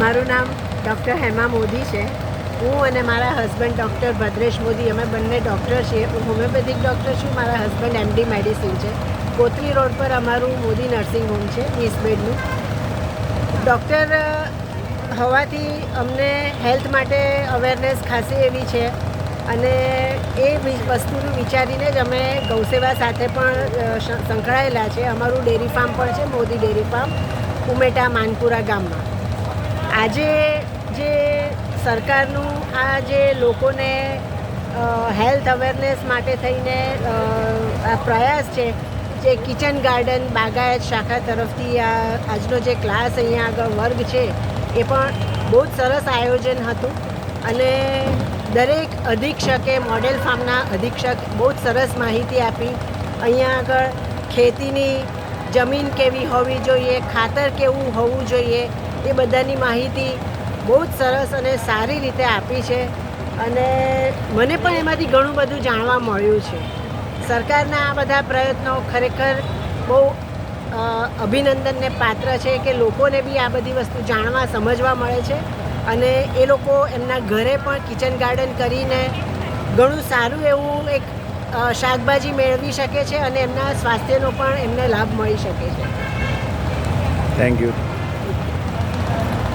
મારું નામ ડૉક્ટર હેમા મોદી છે. હું અને મારા હસબન્ડ ડૉક્ટર ભદ્રેશ મોદી, અમે બંને ડૉક્ટર છીએ. હું હોમિયોપેથિક ડૉક્ટર છું, મારા હસબન્ડ એમડી મેડિસિન છે. કોતરી રોડ પર અમારું મોદી નર્સિંગ હોમ છે, વીસ બેડનું. ડૉક્ટર હોવાથી અમને હેલ્થ માટે અવેરનેસ ખાસી એવી છે અને એ વસ્તુનું વિચારીને જ અમે ગૌસેવા સાથે પણ સંકળાયેલા છે. અમારું ડેરી ફાર્મ પણ છે, મોદી ડેરી ફાર્મ, ઉમેટા માનપુરા ગામમાં. આજે જે સરકારનું આ જે લોકોને હેલ્થ અવેરનેસ માટે થઈને આ પ્રયાસ છે, જે કિચન ગાર્ડન બાગાયત શાખા તરફથી આ આજનો જે ક્લાસ અહીંયા આગળ વર્ગ છે, એ પણ બહુ જ સરસ આયોજન હતું. અને દરેક અધિક્ષકે મોડેલ ફાર્મના અધિક્ષક બહુ જ સરસ માહિતી આપી. અહીંયા આગળ ખેતીની જમીન કેવી હોવી જોઈએ, ખાતર કેવું હોવું જોઈએ એ બધાની માહિતી બહુ જ સરસ અને સારી રીતે આપી છે અને મને પણ એમાંથી ઘણું બધું જાણવા મળ્યું છે. સરકારના આ બધા પ્રયત્નો ખરેખર બહુ અભિનંદનને પાત્ર છે કે લોકોને બી આ બધી વસ્તુ જાણવા, સમજવા મળે છે અને એ લોકો એમના ઘરે પણ કિચન ગાર્ડન કરીને ઘણું સારું એવું એક શાકભાજી મેળવી શકે છે અને એમના સ્વાસ્થ્યનો પણ એમને લાભ મળી શકે છે. Thank you